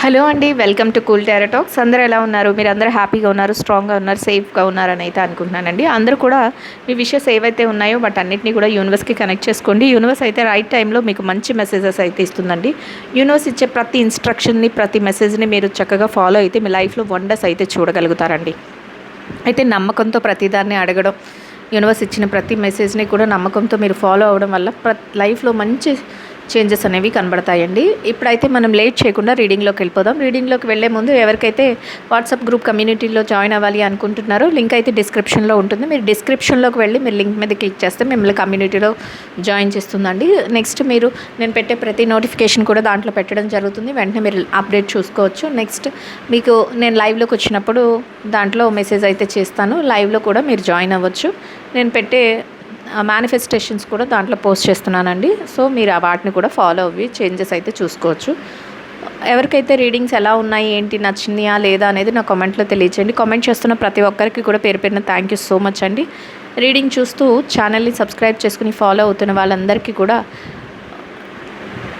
Hello అండి welcome to cool talks. అందరూ ఎలా ఉన్నారు? మీరు అందరూ హ్యాపీగా ఉన్నారు స్ట్రాంగ్గా ఉన్నారు సేఫ్గా ఉన్నారని అయితే అనుకుంటున్నానండి. అందరూ కూడా మీ విషయస్ ఏవైతే ఉన్నాయో బట్ అన్నింటినీ కూడా యూనివర్స్కి కనెక్ట్ చేసుకోండి. యూనివర్స్ అయితే రైట్ టైంలో మీకు మంచి మెసేజెస్ అయితే ఇస్తుందండి. యూనివర్స్ ఇచ్చే ప్రతి ఇన్స్ట్రక్షన్ని ప్రతి మెసేజ్ని మీరు చక్కగా ఫాలో అయితే మీ లైఫ్లో వండర్స్ అయితే చూడగలుగుతారండి. అయితే నమ్మకంతో ప్రతిదాన్ని అడగడం యూనివర్స్ ఇచ్చిన ప్రతి మెసేజ్ని కూడా నమ్మకంతో మీరు ఫాలో అవ్వడం వల్ల ప్ర లైఫ్లో మంచి చేంజెస్ అనేవి కనబడతాయండి. ఇప్పుడైతే మనం లేట్ చేయకుండా రీడింగ్లోకి వెళ్ళిపోదాం. రీడింగ్లోకి వెళ్ళే ముందు ఎవరికైతే వాట్సాప్ గ్రూప్ కమ్యూనిటీలో జాయిన్ అవ్వాలి అనుకుంటున్నారో లింక్ అయితే డిస్క్రిప్షన్లో ఉంటుంది. మీరు డిస్క్రిప్షన్లోకి వెళ్ళి మీరు లింక్ మీద క్లిక్ చేస్తే మిమ్మల్ని కమ్యూనిటీలో జాయిన్ చేస్తుందండి. నెక్స్ట్ మీరు నేను పెట్టే ప్రతి నోటిఫికేషన్ కూడా దాంట్లో పెట్టడం జరుగుతుంది. వెంటనే మీరు అప్డేట్ చూసుకోవచ్చు. నెక్స్ట్ మీకు నేను లైవ్లోకి వచ్చినప్పుడు దాంట్లో మెసేజ్ అయితే చేస్తాను. లైవ్లో కూడా మీరు జాయిన్ అవ్వచ్చు. నేను పెట్టే మేనిఫెస్టేషన్స్ కూడా దాంట్లో పోస్ట్ చేస్తున్నానండి. సో మీరు ఆ వాటిని కూడా ఫాలో అవ్వి చేంజెస్ అయితే చూసుకోవచ్చు. ఎవరికైతే రీడింగ్స్ ఎలా ఉన్నాయి ఏంటి నచ్చిందా లేదా అనేది నా కామెంట్లో తెలియచేయండి. కామెంట్ చేస్తున్న ప్రతి ఒక్కరికి కూడా పేరు పేరున థ్యాంక్ యూ సో మచ్ అండి. రీడింగ్ చూస్తూ ఛానల్ని సబ్స్క్రైబ్ చేసుకుని ఫాలో అవుతున్న వాళ్ళందరికీ కూడా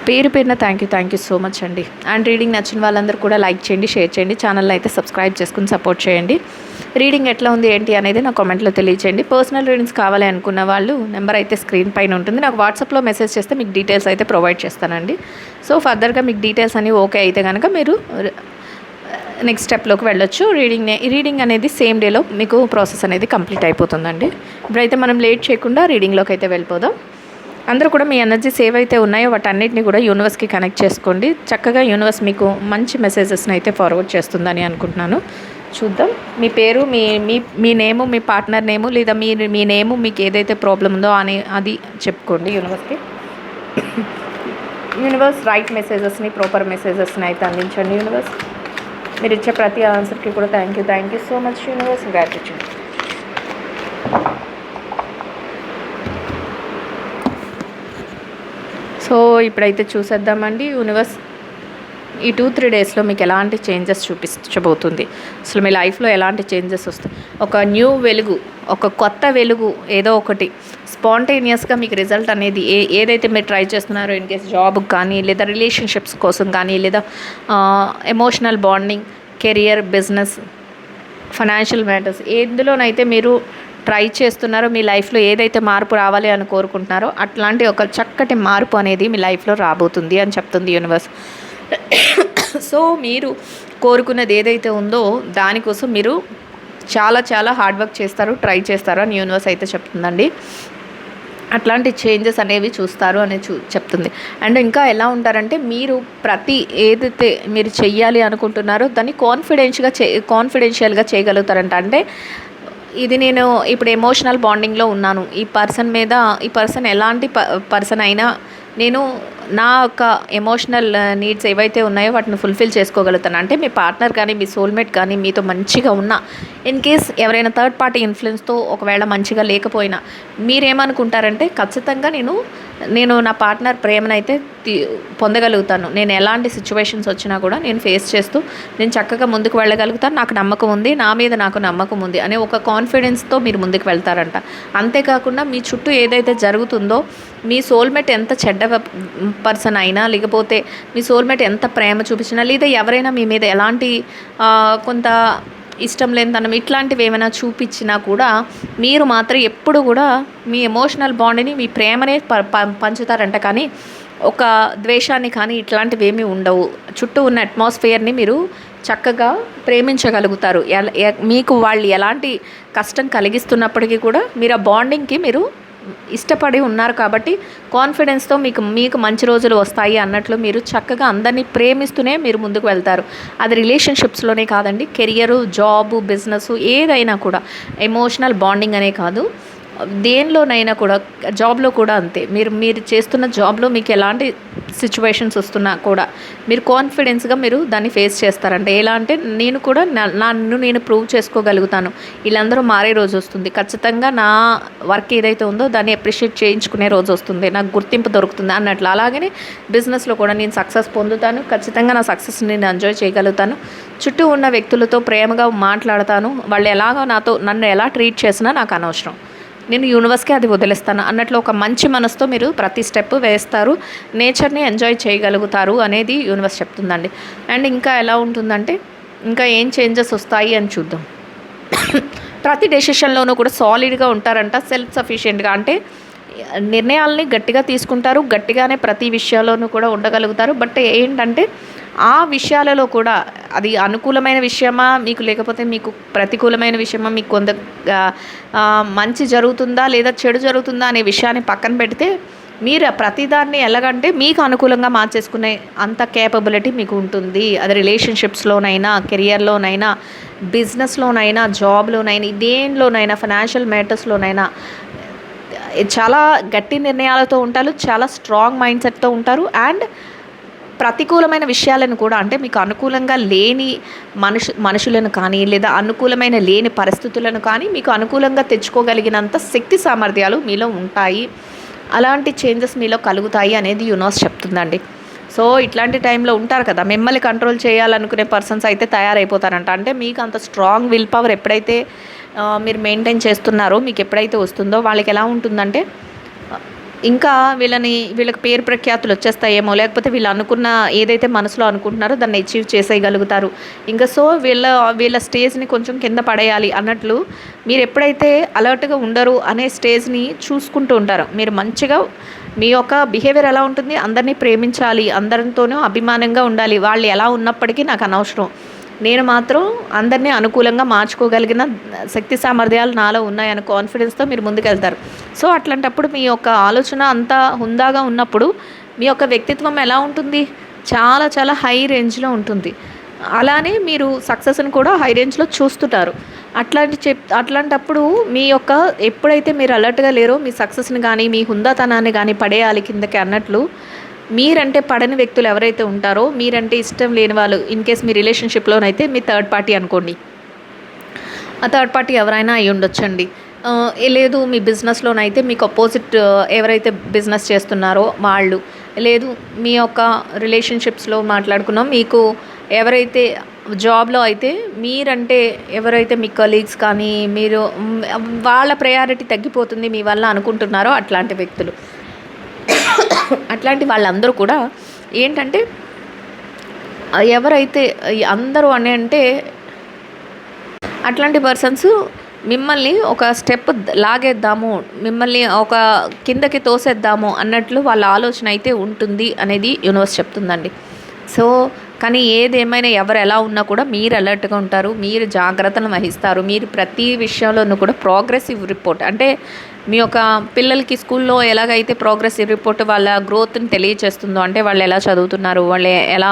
పేరు పేరున thank you thank you so much అండి. అండ్ రీడింగ్ నచ్చిన వాళ్ళందరూ కూడా లైక్ చేయండి షేర్ చేయండి. ఛానల్ అయితే సబ్స్క్రైబ్ చేసుకుని సపోర్ట్ చేయండి. రీడింగ్ ఎట్లా ఉంది ఏంటి అనేది నా కామెంట్లో తెలియచేయండి. పర్సనల్ రీడింగ్స్ కావాలి అనుకున్న వాళ్ళు నెంబర్ అయితే స్క్రీన్ పైన ఉంటుంది. నాకు వాట్సాప్లో మెసేజ్ చేస్తే మీకు డీటెయిల్స్ అయితే ప్రొవైడ్ చేస్తానండి. సో ఫర్దర్గా మీకు డీటెయిల్స్ అన్నీ ఓకే అయితే కనుక మీరు uh, నెక్స్ట్ స్టెప్లోకి వెళ్ళొచ్చు. రీడింగ్ రీడింగ్ అనేది సేమ్ డేలో మీకు ప్రాసెస్ అనేది కంప్లీట్ అయిపోతుందండి. ఇప్పుడైతే మనం లేట్ చేయకుండా రీడింగ్లోకి అయితే వెళ్ళిపోదాం. అందరూ కూడా మీ ఎనర్జీ సేవ్ అయితే ఉన్నాయో వాటన్నిటిని కూడా యూనివర్స్కి కనెక్ట్ చేసుకోండి. చక్కగా యూనివర్స్ మీకు మంచి మెసేజెస్ని అయితే ఫార్వర్డ్ చేస్తుందని అనుకుంటున్నాను. చూద్దాం. మీ పేరు మీ మీ మీ నేము మీ పార్ట్నర్ నేము లేదా మీ మీ నేము మీకు ఏదైతే ప్రాబ్లం ఉందో అని అది చెప్పుకోండి యూనివర్స్కి యూనివర్స్ రైట్ మెసేజెస్ని ప్రాపర్ మెసేజెస్ని అయితే అందించండి యూనివర్స్. మీరు ఇచ్చే ప్రతి ఆన్సర్కి కూడా thank you thank you so much universe. Gratitude so ఇప్పుడైతే చూసేద్దామండి యూనివర్స్. ఈ టూ త్రీ డేస్లో మీకు ఎలాంటి చేంజెస్ చూపించబోతుంది? అసలు మీ లైఫ్లో ఎలాంటి చేంజెస్ వస్తాయి? ఒక న్యూ వెలుగు ఒక కొత్త వెలుగు ఏదో ఒకటి స్పాంటేనియస్గా మీకు రిజల్ట్ అనేది ఏ ఏదైతే మీరు ట్రై చేస్తున్నారో ఇన్ కేస్ జాబ్ కానీ లేదా రిలేషన్షిప్స్ కోసం కానీ లేదా emotional bonding career business financial matters ఎందులోనైతే మీరు ట్రై చేస్తున్నారో మీ లైఫ్లో ఏదైతే మార్పు రావాలి అని కోరుకుంటున్నారో అట్లాంటి ఒక చక్కటి మార్పు అనేది మీ లైఫ్లో రాబోతుంది అని చెప్తుంది యూనివర్స్ సో మీరు కోరుకున్నది ఏదైతే ఉందో దానికోసం మీరు చాలా చాలా హార్డ్ వర్క్ చేస్తారు ట్రై చేస్తారు అని యూనివర్స్ అయితే చెప్తుందండి. అట్లాంటి చేంజెస్ అనేవి చూస్తారు అని చూ చెప్తుంది. అండ్ ఇంకా ఎలా ఉంటారంటే మీరు ప్రతి ఏదైతే మీరు చెయ్యాలి అనుకుంటున్నారో దాన్ని కాన్ఫిడెన్స్గా చే కాన్ఫిడెన్షియల్గా చేయగలుగుతారంట. అంటే ఇది నేను ఇప్పుడు ఎమోషనల్ బాండింగ్లో ఉన్నాను. ఈ పర్సన్ మీద ఈ పర్సన్ ఎలాంటి ప పర్సన్ అయినా నేను నా యొక్క ఎమోషనల్ నీడ్స్ ఏవైతే ఉన్నాయో వాటిని ఫుల్ఫిల్ చేసుకోగలుగుతాను. అంటే మీ పార్ట్నర్ కానీ మీ సోల్మేట్ కానీ మీతో మంచిగా ఉన్న ఇన్ కేస్ ఎవరైనా థర్డ్ పార్టీ ఇన్ఫ్లుయెన్స్తో ఒకవేళ మంచిగా లేకపోయినా మీరేమనుకుంటారంటే ఖచ్చితంగా నేను నేను నా పార్ట్నర్ ప్రేమనైతే పొందగలుగుతాను. నేను ఎలాంటి సిచ్యువేషన్స్ వచ్చినా కూడా నేను ఫేస్ చేస్తూ నేను చక్కగా ముందుకు వెళ్ళగలుగుతాను. నాకు నమ్మకం ఉంది. నా మీద నాకు నమ్మకం ఉంది అనే ఒక కాన్ఫిడెన్స్తో మీరు ముందుకు వెళ్తారంట. అంతేకాకుండా మీ చుట్టూ ఏదైతే జరుగుతుందో మీ సోల్మేట్ ఎంత చెడ్డ పర్సన్ అయినా లేకపోతే మీ సోల్మేట్ ఎంత ప్రేమ చూపించినా లేదా ఎవరైనా మీ మీద ఎలాంటి కొంత ఇష్టం లేనితనం ఇట్లాంటివి ఏమైనా చూపించినా కూడా మీరు మాత్రం ఎప్పుడు కూడా మీ ఎమోషనల్ బాండ్ని మీ ప్రేమనే పంచుతారంట. కానీ ఒక ద్వేషాన్ని కానీ ఇట్లాంటివి ఏమీ ఉండవు. చుట్టూ ఉన్న అట్మాస్ఫియర్ని మీరు చక్కగా ప్రేమించగలుగుతారు. మీకు వాళ్ళు ఎలాంటి కష్టం కలిగిస్తున్నప్పటికీ కూడా మీరు ఆ బాండింగ్కి మీరు ఇష్టపడి ఉన్నారు కాబట్టి కాన్ఫిడెన్స్తో మీకు మీకు మంచి రోజులు వస్తాయి అన్నట్లు మీరు చక్కగా అందరినీ ప్రేమిస్తూనే మీరు ముందుకు వెళ్తారు. అది రిలేషన్షిప్స్లోనే కాదండి కెరియరు జాబు బిజినెస్ ఏదైనా కూడా. ఎమోషనల్ బాండింగ్ అనే కాదు. దేనిలోనైనా కూడా జాబ్లో కూడా అంతే. మీరు మీరు చేస్తున్న జాబ్లో మీకు ఎలాంటి సిచ్యువేషన్స్ వస్తున్నా కూడా మీరు కాన్ఫిడెన్స్గా మీరు దాన్ని ఫేస్ చేస్తారంటే ఎలా అంటే నేను కూడా నన్ను నేను ప్రూవ్ చేసుకోగలుగుతాను. వీళ్ళందరూ మారే రోజు వస్తుంది. ఖచ్చితంగా నా వర్క్ ఏదైతే ఉందో దాన్ని అప్రిషియేట్ చేయించుకునే రోజు వస్తుంది. నాకు గుర్తింపు దొరుకుతుంది అన్నట్లు. అలాగనే బిజినెస్లో కూడా నేను సక్సెస్ పొందుతాను. ఖచ్చితంగా నా సక్సెస్ని నేను ఎంజాయ్ చేయగలుగుతాను. చుట్టూ ఉన్న వ్యక్తులతో ప్రేమగా మాట్లాడతాను. వాళ్ళు ఎలాగో నాతో నన్ను ఎలా ట్రీట్ చేసినా నాకు అనవసరం. నేను యూనివర్స్కి అది వదిలేస్తాను అన్నట్లు ఒక మంచి మనసుతో మీరు ప్రతి స్టెప్ వేస్తారు. నేచర్ని ఎంజాయ్ చేయగలుగుతారు అనేది యూనివర్స్ చెప్తుందండి. అండ్ ఇంకా ఎలా ఉంటుందంటే ఇంకా ఏం చేంజెస్ వస్తాయి అని చూద్దాం. ప్రతి డెసిషన్లోనూ కూడా సాలిడ్గా ఉంటారంట సెల్ఫ్ సఫిషియెంట్గా అంటే నిర్ణయాలని గట్టిగా తీసుకుంటారు గట్టిగానే ప్రతి విషయాల్లోనూ కూడా ఉండగలుగుతారు. బట్ ఏంటంటే ఆ విషయాలలో కూడా అది అనుకూలమైన విషయమా మీకు లేకపోతే మీకు ప్రతికూలమైన విషయమా మీకు కొంత మంచి జరుగుతుందా లేదా చెడు జరుగుతుందా అనే విషయాన్ని పక్కన పెడితే మీరు ప్రతిదాన్ని ఎలాగంటే మీకు అనుకూలంగా మార్చేసుకునే అంత కేపబిలిటీ మీకు ఉంటుంది. అది రిలేషన్షిప్స్లోనైనా కెరియర్లోనైనా బిజినెస్లోనైనా జాబ్లోనైనా దేనిలోనైనా ఫైనాన్షియల్ మ్యాటర్స్లోనైనా చాలా గట్టి నిర్ణయాలతో ఉంటారు చాలా స్ట్రాంగ్ మైండ్ సెట్తో ఉంటారు అండ్ ప్రతికూలమైన విషయాలను కూడా అంటే మీకు అనుకూలంగా లేని మనుషు మనుషులను కానీ లేదా అనుకూలమైన లేని పరిస్థితులను కానీ మీకు అనుకూలంగా తెచ్చుకోగలిగినంత శక్తి సామర్థ్యాలు మీలో ఉంటాయి. అలాంటి చేంజెస్ మీలో కలుగుతాయి అనేది యూనివర్స్ చెప్తుందండి. సో ఇట్లాంటి టైంలో ఉంటారు కదా మిమ్మల్ని కంట్రోల్ చేయాలనుకునే పర్సన్స్ అయితే తయారైపోతారంట. అంటే మీకు అంత స్ట్రాంగ్ విల్ పవర్ ఎప్పుడైతే మీరు మెయింటైన్ చేస్తున్నారో మీకు ఎప్పుడైతే వస్తుందో వాళ్ళకి ఎలా ఉంటుందంటే ఇంకా వీళ్ళని వీళ్ళకి పేరు ప్రఖ్యాతులు వచ్చేస్తాయేమో లేకపోతే వీళ్ళు అనుకున్న ఏదైతే మనసులో అనుకుంటున్నారో దాన్ని అచీవ్ చేసేయగలుగుతారు. ఇంకా సో వీళ్ళ వీళ్ళ స్టేజ్ని కొంచెం కింద పడేయాలి అన్నట్లు మీరు ఎప్పుడైతే అలర్ట్గా ఉండరు అనే స్టేజ్ని చూసుకుంటూ ఉంటారు. మీరు మంచిగా మీ యొక్క బిహేవియర్ ఎలా ఉంటుంది అందరినీ ప్రేమించాలి అందరితోనూ అభిమానంగా ఉండాలి వాళ్ళు ఎలా ఉన్నప్పటికీ నాకు అనవసరం. నేను మాత్రం అందరినీ అనుకూలంగా మార్చుకోగలిగిన శక్తి సామర్థ్యాలు నాలో ఉన్నాయన్న కాన్ఫిడెన్స్తో మీరు ముందుకెళ్తారు. సో అట్లాంటప్పుడు మీ యొక్క ఆలోచన అంతా హుందాగా ఉన్నప్పుడు మీ యొక్క వ్యక్తిత్వం ఎలా ఉంటుంది? చాలా చాలా హై రేంజ్లో ఉంటుంది. అలానే మీరు సక్సెస్ని కూడా హై రేంజ్లో చూస్తుంటారు. అట్లాంటి చెప్ అట్లాంటప్పుడు మీ యొక్క ఎప్పుడైతే మీరు అలర్ట్గా లేరో మీ సక్సెస్ని కానీ మీ హుందాతనాన్ని కానీ పడేయాలి కిందకి అన్నట్లు మీరంటే పడని వ్యక్తులు ఎవరైతే ఉంటారో మీరంటే ఇష్టం లేని వాళ్ళు ఇన్ కేస్ మీ రిలేషన్షిప్లోనైతే మీ థర్డ్ పార్టీ అనుకోండి. ఆ థర్డ్ పార్టీ ఎవరైనా అయి ఉండొచ్చండి. లేదు మీ బిజినెస్లోనైతే మీకు అపోజిట్ ఎవరైతే బిజినెస్ చేస్తున్నారో వాళ్ళు లేదు మీ యొక్క రిలేషన్షిప్స్లో మాట్లాడుకున్నాం మీకు ఎవరైతే జాబ్లో అయితే మీరంటే ఎవరైతే మీ కలీగ్స్ కానీ మీరు వాళ్ళ ప్రయారిటీ తగ్గిపోతుంది మీ వల్ల అనుకుంటున్నారో అట్లాంటి వ్యక్తులు. అట్లాంటి వాళ్ళందరూ కూడా ఏంటంటే ఎవరైతే అందరూ అని అంటే అట్లాంటి పర్సన్స్ మిమ్మల్ని ఒక స్టెప్ లాగేద్దాము మిమ్మల్ని ఒక కిందకి తోసేద్దాము అన్నట్లు వాళ్ళ ఆలోచన అయితే ఉంటుంది అనేది యూనివర్స్ చెప్తుందండి. సో కానీ ఏదేమైనా ఎవరు ఎలా ఉన్నా కూడా మీరు అలర్ట్గా ఉంటారు మీరు జాగ్రత్తలు వహిస్తారు మీరు ప్రతి విషయంలోనూ కూడా ప్రోగ్రెసివ్ రిపోర్ట్ అంటే మీ యొక్క పిల్లలకి స్కూల్లో ఎలాగైతే ప్రోగ్రెసివ్ రిపోర్ట్ వాళ్ళ గ్రోత్ని తెలియచేస్తుందో అంటే వాళ్ళు ఎలా చదువుతున్నారు వాళ్ళు ఎలా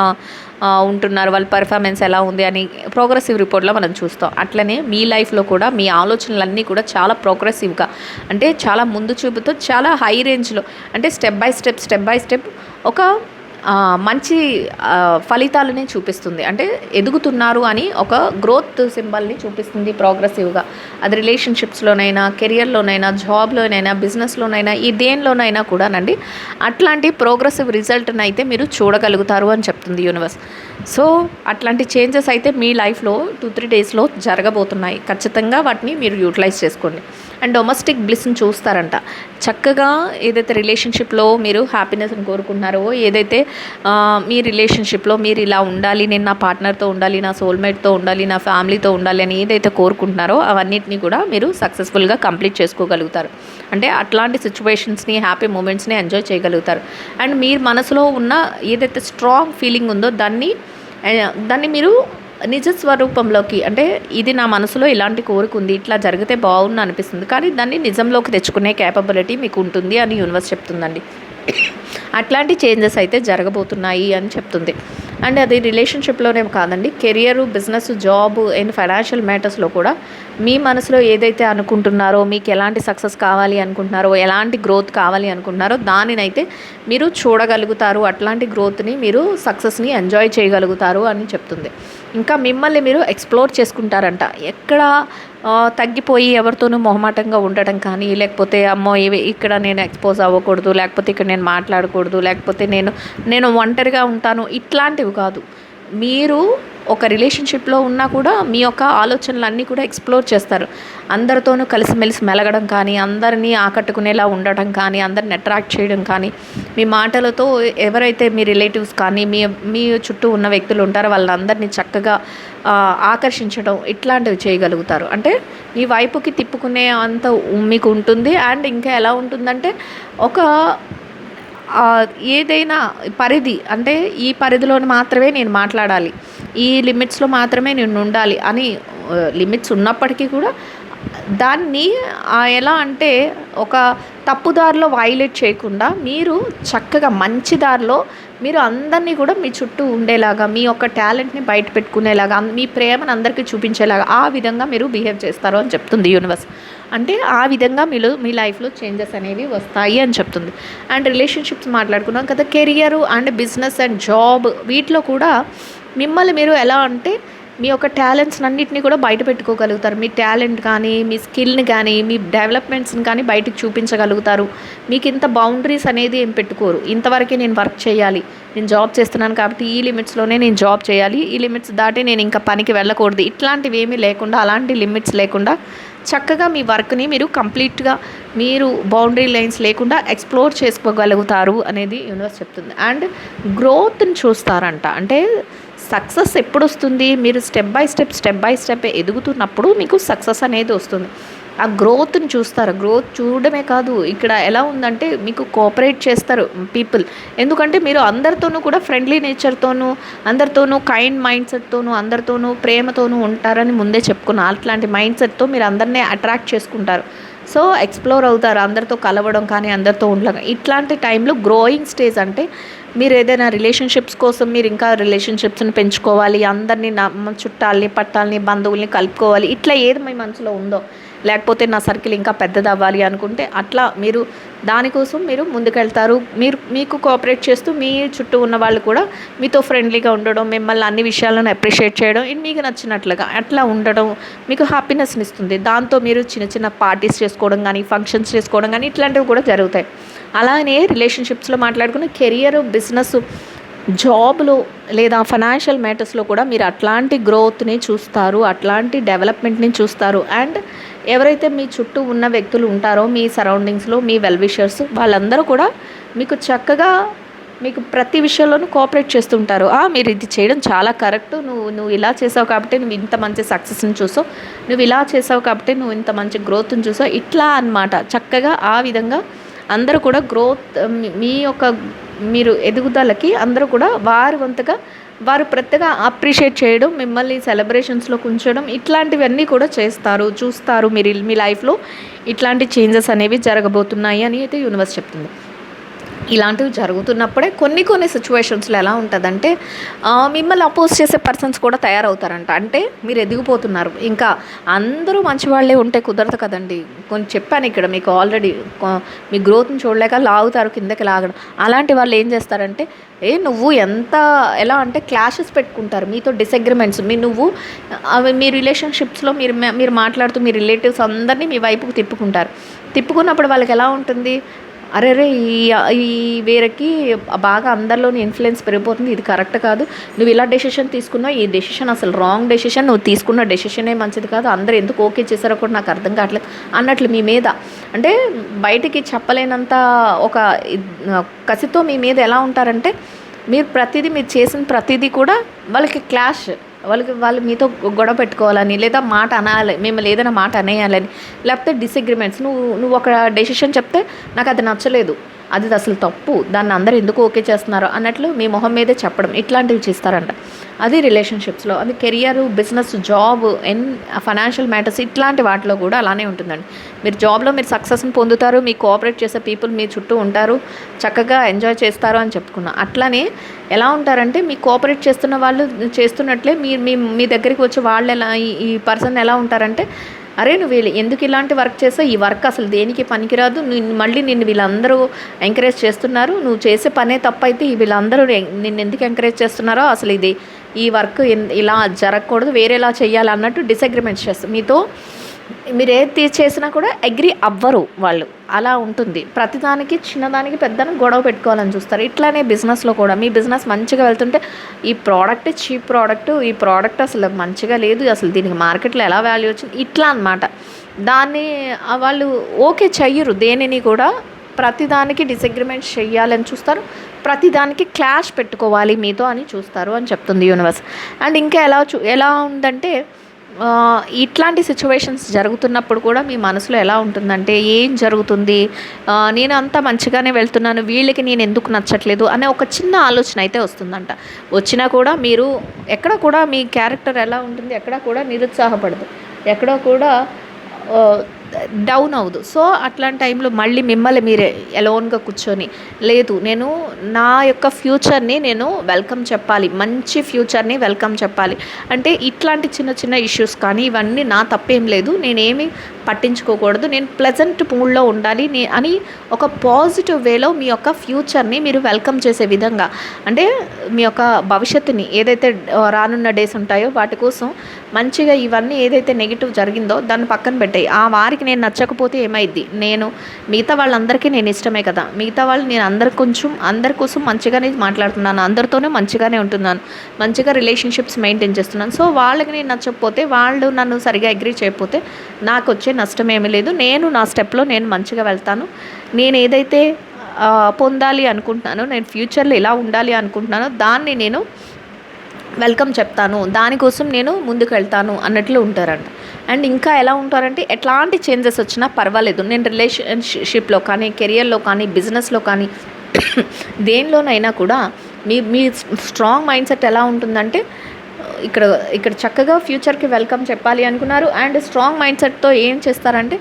ఉంటున్నారు వాళ్ళ పర్ఫార్మెన్స్ ఎలా ఉంది అని ప్రోగ్రెసివ్ రిపోర్ట్లో మనం చూస్తాం. అట్లనే మీ లైఫ్లో కూడా మీ ఆలోచనలన్నీ కూడా చాలా ప్రోగ్రెసివ్గా అంటే చాలా ముందు చూపుతో చాలా హై రేంజ్లో అంటే step by step step by step ఒక మంచి ఫలితాలని చూపిస్తుంది. అంటే ఎదుగుతున్నారు అని ఒక గ్రోత్ సింబల్ని చూపిస్తుంది ప్రోగ్రెసివ్గా. అది రిలేషన్షిప్స్లోనైనా కెరియర్లోనైనా జాబ్లోనైనా బిజినెస్లోనైనా ఈ దేనిలోనైనా కూడానండి అట్లాంటి ప్రోగ్రెసివ్ రిజల్ట్ని అయితే మీరు చూడగలుగుతారు అని చెప్తుంది యూనివర్స్. సో అట్లాంటి చేంజెస్ అయితే మీ లైఫ్లో టూ త్రీ డేస్లో జరగబోతున్నాయి. ఖచ్చితంగా వాటిని మీరు యూటిలైజ్ చేసుకోండి. అండ్ డొమెస్టిక్ బ్లిస్ని చూస్తారంట. చక్కగా ఏదైతే రిలేషన్షిప్లో మీరు హ్యాపీనెస్ని కోరుకుంటున్నారో ఏదైతే మీ రిలేషన్షిప్లో మీరు ఇలా ఉండాలి నేను నా పార్ట్నర్తో ఉండాలి నా సోల్మేట్తో ఉండాలి నా ఫ్యామిలీతో ఉండాలి అని ఏదైతే కోరుకుంటున్నారో అవన్నిటిని కూడా మీరు సక్సెస్ఫుల్గా కంప్లీట్ చేసుకోగలుగుతారు. అంటే అట్లాంటి సిచ్యువేషన్స్ని హ్యాపీ మూమెంట్స్ని ఎంజాయ్ చేయగలుగుతారు. అండ్ మీరు మనసులో ఉన్న ఏదైతే స్ట్రాంగ్ ఫీలింగ్ ఉందో దాన్ని దాన్ని మీరు నిజ స్వరూపంలోకి అంటే ఇది నా మనసులో ఇలాంటి కోరిక ఉంది ఇట్లా జరిగితే బాగుంది అనిపిస్తుంది కానీ దాన్ని నిజంలోకి తెచ్చుకునే క్యాపబిలిటీ మీకు ఉంటుంది అని యూనివర్స్ చెప్తుందండి. అట్లాంటి చేంజెస్ అయితే జరగబోతున్నాయి అని చెప్తుంది. అండ్ అది రిలేషన్షిప్లోనే కాదండి career business job and financial మ్యాటర్స్లో కూడా మీ మనసులో ఏదైతే అనుకుంటున్నారో మీకు ఎలాంటి సక్సెస్ కావాలి అనుకుంటున్నారో ఎలాంటి గ్రోత్ కావాలి అనుకుంటున్నారో దానినైతే మీరు చూడగలుగుతారు. అట్లాంటి గ్రోత్ని మీరు సక్సెస్ని ఎంజాయ్ చేయగలుగుతారు అని చెప్తుంది. ఇంకా మిమ్మల్ని మీరు ఎక్స్ప్లోర్ చేసుకుంటారంట. ఎక్కడ తగ్గిపోయి ఎవరితోనూ మొహమాటంగా ఉండటం కానీ లేకపోతే అమ్మో ఇవి ఇక్కడ నేను ఎక్స్పోజ్ అవ్వకూడదు లేకపోతే ఇక్కడ నేను మాట్లాడకూడదు లేకపోతే నేను నేను ఒంటరిగా ఉంటాను ఇట్లాంటివి కాదు. మీరు ఒక రిలేషన్షిప్లో ఉన్నా కూడా మీ యొక్క ఆలోచనలు అన్నీ కూడా ఎక్స్ప్లోర్ చేస్తారు. అందరితోనూ కలిసిమెలిసి మెలగడం కానీ అందరినీ ఆకట్టుకునేలా ఉండటం కానీ అందరిని అట్రాక్ట్ చేయడం కానీ మీ మాటలతో ఎవరైతే మీ రిలేటివ్స్ కానీ మీ మీ చుట్టూ ఉన్న వ్యక్తులు ఉంటారో వాళ్ళందరినీ చక్కగా ఆకర్షించడం ఇట్లాంటివి చేయగలుగుతారు. అంటే మీ వైపుకి తిప్పుకునే అంత మీకు ఉంటుంది. అండ్ ఇంకా ఎలా ఉంటుందంటే ఒక ఏదైనా పరిధి అంటే ఈ పరిధిలో మాత్రమే నేను మాట్లాడాలి. ఈ లిమిట్స్లో మాత్రమే నేను ఉండాలి అని లిమిట్స్ ఉన్నప్పటికీ కూడా దాన్ని ఎలా అంటే ఒక తప్పుదారిలో వైలేట్ చేయకుండా మీరు చక్కగా మంచి దారిలో మీరు అందరినీ కూడా మీ చుట్టూ ఉండేలాగా మీ యొక్క టాలెంట్ని బయట పెట్టుకునేలాగా మీ ప్రేమను అందరికీ చూపించేలాగా ఆ విధంగా మీరు బిహేవ్ చేస్తారు అని చెప్తుంది యూనివర్స్ అంటే ఆ విధంగా మీరు మీ లైఫ్లో చేంజెస్ అనేవి వస్తాయి అని చెప్తుంది. అండ్ రిలేషన్షిప్స్ మాట్లాడుకున్నాం కదా career and business and job వీటిలో కూడా మిమ్మల్ని మీరు ఎలా అంటే మీ యొక్క టాలెంట్స్ అన్నింటినీ కూడా బయట పెట్టుకోగలుగుతారు. మీ టాలెంట్ కానీ మీ స్కిల్ని కానీ మీ డెవలప్మెంట్స్ని కానీ బయటకు చూపించగలుగుతారు. మీకు ఇంత బౌండరీస్ అనేది ఏం పెట్టుకోరు. ఇంతవరకే నేను వర్క్ చేయాలి. నేను జాబ్ చేస్తున్నాను కాబట్టి ఈ లిమిట్స్లోనే నేను జాబ్ చేయాలి. ఈ లిమిట్స్ దాటి నేను ఇంకా పనికి వెళ్ళకూడదు. ఇట్లాంటివి ఏమీ లేకుండా అలాంటి లిమిట్స్ లేకుండా చక్కగా మీ వర్క్ని మీరు కంప్లీట్గా మీరు బౌండరీ లైన్స్ లేకుండా ఎక్స్ప్లోర్ చేసుకోగలుగుతారు అనేది యూనివర్స్ చెప్తుంది. అండ్ గ్రోత్ని చూస్తారంట. అంటే సక్సెస్ ఎప్పుడు వస్తుంది మీరు step by step step by step ఎదుగుతున్నప్పుడు మీకు సక్సెస్ అనేది వస్తుంది. ఆ గ్రోత్ని చూస్తారు. గ్రోత్ చూడడమే కాదు ఇక్కడ ఎలా ఉందంటే మీకు కోఆపరేట్ చేస్తారు పీపుల్ ఎందుకంటే మీరు అందరితోనూ కూడా ఫ్రెండ్లీ నేచర్తోనూ అందరితోనూ కైండ్ మైండ్ సెట్తోనూ అందరితోనూ ప్రేమతోనూ ఉంటారని ముందే చెప్పుకున్నా. అట్లాంటి మైండ్ సెట్తో మీరు అందరినీ అట్రాక్ట్ చేసుకుంటారు. సో ఎక్స్ప్లోర్ అవుతారు. అందరితో కలవడం కానీ అందరితో ఉండడం ఇట్లాంటి టైంలో గ్రోయింగ్ స్టేజ్ అంటే మీరు ఏదైనా రిలేషన్షిప్స్ కోసం మీరు ఇంకా రిలేషన్షిప్స్ని పెంచుకోవాలి అందరినీ నమ్మ చుట్టాలని పట్టాలని బంధువుల్ని కలుపుకోవాలి. ఇట్లా ఏది మీ మనసులో ఉందో లేకపోతే నా సర్కిల్ ఇంకా పెద్దది అవ్వాలి అనుకుంటే అట్లా మీరు దానికోసం మీరు ముందుకెళ్తారు. మీరు మీకు కోఆపరేట్ చేస్తూ మీ చుట్టూ ఉన్న వాళ్ళు కూడా మీతో ఫ్రెండ్లీగా ఉండడం మిమ్మల్ని అన్ని విషయాలను అప్రిషియేట్ చేయడం ఇది మీకు నచ్చినట్లుగా అట్లా ఉండడం మీకు హ్యాపీనెస్ని ఇస్తుంది. దాంతో మీరు చిన్న చిన్న పార్టీస్ చేసుకోవడం కానీ ఫంక్షన్స్ చేసుకోవడం కానీ ఇట్లాంటివి కూడా జరుగుతాయి. అలానే రిలేషన్షిప్స్లో మాట్లాడుకున్న కెరియర్ బిజినెస్ జాబ్లో లేదా ఫైనాన్షియల్ మ్యాటర్స్లో కూడా మీరు అట్లాంటి గ్రోత్ని చూస్తారు అట్లాంటి డెవలప్మెంట్ని చూస్తారు. అండ్ ఎవరైతే మీ చుట్టూ ఉన్న వ్యక్తులు ఉంటారో మీ సరౌండింగ్స్లో మీ వెల్ విషర్స్ వాళ్ళందరూ కూడా మీకు చక్కగా మీకు ప్రతి విషయంలోనూ కోఆపరేట్ చేస్తుంటారు. మీరు ఇది చేయడం చాలా కరెక్ట్ నువ్వు నువ్వు ఇలా చేసావు కాబట్టి నువ్వు ఇంత మంచి సక్సెస్ని చూసావు. నువ్వు ఇలా చేసావు కాబట్టి నువ్వు ఇంత మంచి గ్రోత్ని చూసావు. ఇట్లా అన్నమాట. చక్కగా ఆ విధంగా అందరూ కూడా గ్రోత్ మీ- యొక్క మీరు ఎదుగుదలకి అందరూ కూడా వారి వంతుగా వారు ప్రతిగా అప్రిషియేట్ చేయడం మిమ్మల్ని సెలబ్రేషన్స్లో ఉంచడం ఇట్లాంటివన్నీ కూడా చేస్తారు చూస్తారు మీరు మీ లైఫ్లో ఇట్లాంటి చేంజెస్ అనేవి జరగబోతున్నాయి అని అయితే యూనివర్స్ చెప్తుంది. ఇలాంటివి జరుగుతున్నప్పుడే కొన్ని కొన్ని సిచ్యువేషన్స్లో ఎలా ఉంటుందంటే మిమ్మల్ని అపోజ్ చేసే పర్సన్స్ కూడా తయారవుతారంట. అంటే మీరు ఎదిగిపోతున్నారు. ఇంకా అందరూ మంచి వాళ్ళే ఉంటే కుదరదు కదండి. కొంచెం చెప్పాను ఇక్కడ మీకు ఆల్రెడీ మీ గ్రోత్ని చూడలేక లాగుతారు కిందకి లాగడం. అలాంటి వాళ్ళు ఏం చేస్తారంటే ఏ నువ్వు ఎంత ఎలా అంటే క్లాషెస్ పెట్టుకుంటారు. మీతో డిసగ్రిమెంట్స్ మీ నువ్వు అవి మీ రిలేషన్షిప్స్లో మీరు మీరు మాట్లాడుతూ మీ రిలేటివ్స్ అందరినీ మీ వైపుకు తిప్పుకుంటారు. తిప్పుకున్నప్పుడు వాళ్ళకి ఎలా ఉంటుంది? అరే రే ఈ ఈ వేరేకి బాగా అందరిలోని ఇన్ఫ్లుయెన్స్ పెరిగిపోతుంది. ఇది కరెక్ట్ కాదు. నువ్వు ఇలా డెసిషన్ తీసుకున్నావు ఈ డెసిషన్ అసలు రాంగ్ డెసిషన్ నువ్వు తీసుకున్న డెసిషనే మంచిది కాదు. అందరూ ఎందుకు ఓకే చేశారో కూడా నాకు అర్థం కావట్లేదు. అన్నట్లు మీ మీద అంటే బయటికి చెప్పలేనంత ఒక కసితో మీ మీద ఎలా ఉంటారంటే మీరు ప్రతిదీ మీరు చేసిన ప్రతిదీ కూడా వాళ్ళకి క్లాష్ వాళ్ళకి వాళ్ళు మీతో గొడవ పెట్టుకోవాలని లేదా మాట అనాలి మిమ్మల్ని ఏదైనా మాట అనేయాలని లేకపోతే డిసగ్రిమెంట్స్ నువ్వు నువ్వు ఒక డెసిషన్ చెప్తే నాకు అది నచ్చలేదు. అది అసలు తప్పు. దాన్ని అందరూ ఎందుకు ఓకే చేస్తున్నారు అన్నట్లు మీ మొహం మీదే చెప్పడం ఇట్లాంటివి చేస్తారంట. అది రిలేషన్షిప్స్లో అది career business job and financial matters ఇట్లాంటి వాటిలో కూడా అలానే ఉంటుందండి. మీరు జాబ్లో మీరు సక్సెస్ని పొందుతారు మీ కోఆపరేట్ చేసే పీపుల్ మీ చుట్టూ ఉంటారు చక్కగా ఎంజాయ్ చేస్తారు అని చెప్పుకున్నా. అట్లానే ఎలా ఉంటారంటే మీ కోఆపరేట్ చేస్తున్న వాళ్ళు చేస్తున్నట్లే మీ మీ మీ దగ్గరికి వచ్చి వాళ్ళు ఎలా ఈ పర్సన్ ఎలా ఉంటారంటే అరే నువ్వు వీళ్ళు ఎందుకు ఇలాంటి వర్క్ చేసావు? ఈ వర్క్ అసలు దేనికి పనికిరాదు? నిన్ను మళ్ళీ నిన్ను వీళ్ళందరూ ఎంకరేజ్ చేస్తున్నారు. నువ్వు చేసే పనే తప్పైతే వీళ్ళందరూ నిన్ను ఎందుకు ఎంకరేజ్ చేస్తున్నారో అసలు ఇది ఈ వర్క్ ఇలా జరగకూడదు వేరేలా చేయాలన్నట్టు డిసగ్రిమెంట్ డిసగ్రిమెంట్స్ మీతో మీరు ఏది చేసినా కూడా అగ్రి అవ్వరు వాళ్ళు. అలా ఉంటుంది. ప్రతిదానికి చిన్నదానికి పెద్దదానికి గొడవ పెట్టుకోవాలని చూస్తారు. ఇట్లానే బిజినెస్లో కూడా. మీ బిజినెస్ మంచిగా వెళ్తుంటే ఈ ప్రోడక్ట్ చీప్ ప్రోడక్ట్ ఈ ప్రోడక్ట్ అసలు మంచిగా లేదు. అసలు దీనికి మార్కెట్లో ఎలా వాల్యూ వచ్చింది? ఇట్లా అనమాట దాన్ని వాళ్ళు ఓకే చెయ్యరు. దేనిని కూడా ప్రతిదానికి డిసగ్రిమెంట్ చెయ్యాలని చూస్తారు. ప్రతిదానికి క్లాష్ పెట్టుకోవాలి మీతో అని చూస్తారు అని చెప్తుంది యూనివర్స్ అండ్ ఇంకా ఎలా చూ ఎలా ఉందంటే ఇట్లాంటి సిచ్యువేషన్స్ జరుగుతున్నప్పుడు కూడా మీ మనసులో ఎలా ఉంటుందంటే ఏం జరుగుతుంది? నేను అంత మంచిగానే వెళ్తున్నాను వీళ్ళకి నేను ఎందుకు నచ్చట్లేదు? అనే ఒక చిన్న ఆలోచన అయితే వస్తుందంట. వచ్చినా కూడా మీరు ఎక్కడ కూడా మీ క్యారెక్టర్ ఎలా ఉంటుంది ఎక్కడ కూడా నిరుత్సాహపడదు. ఎక్కడ కూడా డౌన్ అవ్వదు. సో అట్లాంటి టైంలో మళ్ళీ మిమ్మల్ని మీరే ఎలోన్గా కూర్చొని లేదు నేను నా యొక్క ఫ్యూచర్ని నేను వెల్కమ్ చెప్పాలి మంచి ఫ్యూచర్ని వెల్కమ్ చెప్పాలి. అంటే ఇట్లాంటి చిన్న చిన్న ఇష్యూస్ కానీ ఇవన్నీ నా తప్పేం లేదు. నేనేమి పట్టించుకోకూడదు. నేను ప్లెజెంట్ మూడ్లో ఉండాలి నే అని ఒక పాజిటివ్ వేలో మీ యొక్క ఫ్యూచర్ని మీరు వెల్కమ్ చేసే విధంగా అంటే మీ యొక్క భవిష్యత్తుని ఏదైతే రానున్న డేస్ ఉంటాయో వాటి కోసం మంచిగా ఇవన్నీ ఏదైతే నెగిటివ్ జరిగిందో దాన్ని పక్కన పెట్టాయి. ఆ వారికి నేను నచ్చకపోతే ఏమైద్ది? నేను మిగతా వాళ్ళందరికీ నేను ఇష్టమే కదా. మిగతా వాళ్ళు నేను అందరి కొంచెం అందరి కోసం మంచిగానే మాట్లాడుతున్నాను. అందరితోనే మంచిగానే ఉంటున్నాను. మంచిగా రిలేషన్షిప్స్ మెయింటైన్ చేస్తున్నాను. సో వాళ్ళకి నేను నచ్చకపోతే వాళ్ళు నన్ను సరిగా అగ్రీ చేయకపోతే నాకు వచ్చే నష్టం ఏమీ లేదు. నేను నా స్టెప్లో నేను మంచిగా వెళ్తాను. నేను ఏదైతే పొందాలి అనుకుంటున్నానో నేను ఫ్యూచర్లో ఎలా ఉండాలి అనుకుంటున్నానో దాన్ని నేను వెల్కమ్ చెప్తాను. దానికోసం నేను ముందుకు వెళ్తాను అన్నట్లు ఉంటారంట. అండ్ ఇంకా ఎలా ఉంటారంటే ఎట్లాంటి చేంజెస్ వచ్చినా పర్వాలేదు. నేను రిలేషన్షిప్లో కానీ కెరియర్లో కానీ బిజినెస్లో కానీ దేనిలోనైనా కూడా మీ మీ స్ట్రాంగ్ మైండ్ సెట్ ఎలా ఉంటుందంటే ఇక్కడ ఇక్కడ చక్కగా ఫ్యూచర్కి వెల్కమ్ చెప్పాలి అనుకున్నారు. అండ్ స్ట్రాంగ్ మైండ్ సెట్తో ఏం చేస్తారంటే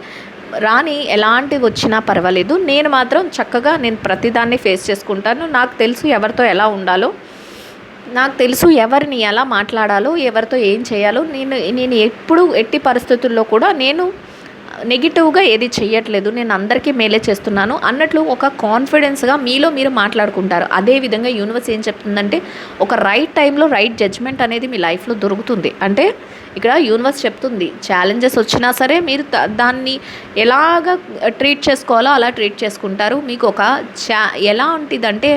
రాని ఎలాంటివి వచ్చినా పర్వాలేదు. నేను మాత్రం చక్కగా నేను ప్రతిదాన్ని ఫేస్ చేసుకుంటాను. నాకు తెలుసు ఎవరితో ఎలా ఉండాలో. నాకు తెలుసు ఎవరిని ఎలా మాట్లాడాలో ఎవరితో ఏం చేయాలో. నేను నేను ఎప్పుడు ఎట్టి పరిస్థితుల్లో కూడా నేను నెగిటివ్గా ఏది చేయట్లేదు నేను అందరికీ మేలే చేస్తున్నాను అన్నట్లు ఒక కాన్ఫిడెన్స్గా మీలో మీరు మాట్లాడుకుంటారు. అదేవిధంగా యూనివర్స్ ఏం చెప్తుందంటే ఒక రైట్ టైంలో రైట్ జడ్జ్మెంట్ అనేది మీ లైఫ్లో దొరుకుతుంది. అంటే ఇక్కడ యూనివర్స్ చెప్తుంది. ఛాలెంజెస్ వచ్చినా సరే మీరు దాన్ని ఎలాగ ట్రీట్ uh, చేసుకోవాలో అలా ట్రీట్ చేసుకుంటారు. మీకు ఒక చా ఎలాంటిదంటే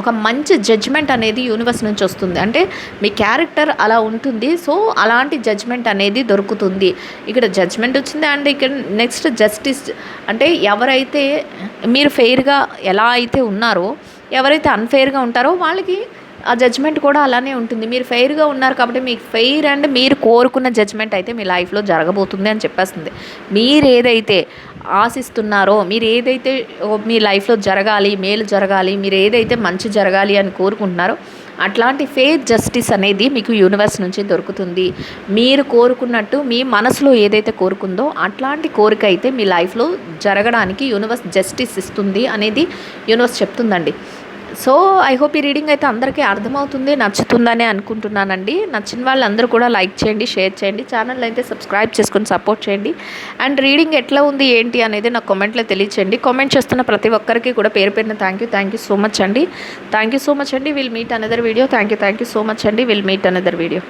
ఒక మంచి జడ్జ్మెంట్ అనేది యూనివర్స్ నుంచి వస్తుంది. అంటే మీ క్యారెక్టర్ అలా ఉంటుంది. సో అలాంటి జడ్జ్మెంట్ అనేది దొరుకుతుంది. ఇక్కడ జడ్జ్మెంట్ వచ్చింది అండ్ ఇక్కడ నెక్స్ట్ జస్టిస్ అంటే ఎవరైతే మీరు ఫెయిర్గా ఎలా అయితే ఉన్నారో ఎవరైతే అన్ఫెయిర్గా ఉంటారో వాళ్ళకి ఆ జడ్జ్మెంట్ కూడా అలానే ఉంటుంది. మీరు ఫెయిర్గా ఉన్నారు కాబట్టి మీకు ఫెయిర్ అండ్ మీరు కోరుకున్న జడ్జ్మెంట్ అయితే మీ లైఫ్లో జరగబోతుంది అని చెప్పేస్తుంది. మీరు ఏదైతే ఆశిస్తున్నారో మీరు ఏదైతే మీ లైఫ్లో జరగాలి మేలు జరగాలి మీరు ఏదైతే మంచి జరగాలి అని కోరుకుంటున్నారో అట్లాంటి ఫేత్ జస్టిస్ అనేది మీకు యూనివర్స్ నుంచి దొరుకుతుంది. మీరు కోరుకున్నట్టు మీ మనసులో ఏదైతే కోరుకుందో అట్లాంటి కోరిక అయితే మీ లైఫ్లో జరగడానికి యూనివర్స్ జస్టిస్ ఇస్తుంది అనేది యూనివర్స్ చెప్తుందండి. సో ఐ హోప్ ఈ రీడింగ్ అయితే అందరికీ అర్థమవుతుంది నచ్చుతుందని అనుకుంటున్నానండి. నచ్చిన వాళ్ళందరూ కూడా లైక్ చేయండి షేర్ చేయండి ఛానల్ అయితే సబ్స్క్రైబ్ చేసుకొని సపోర్ట్ చేయండి. అండ్ రీడింగ్ ఎట్లా ఉంది ఏంటి అనేది నాకు కామెంట్లో తెలియచేయండి. కామెంట్ చేస్తున్న ప్రతి ఒక్కరికి కూడా పేరు పేరున thank you thank you so much అండి. థ్యాంక్ యూ సో మచ్ అండి. Will meet another video thank you thank you so much అండి. Will meet another video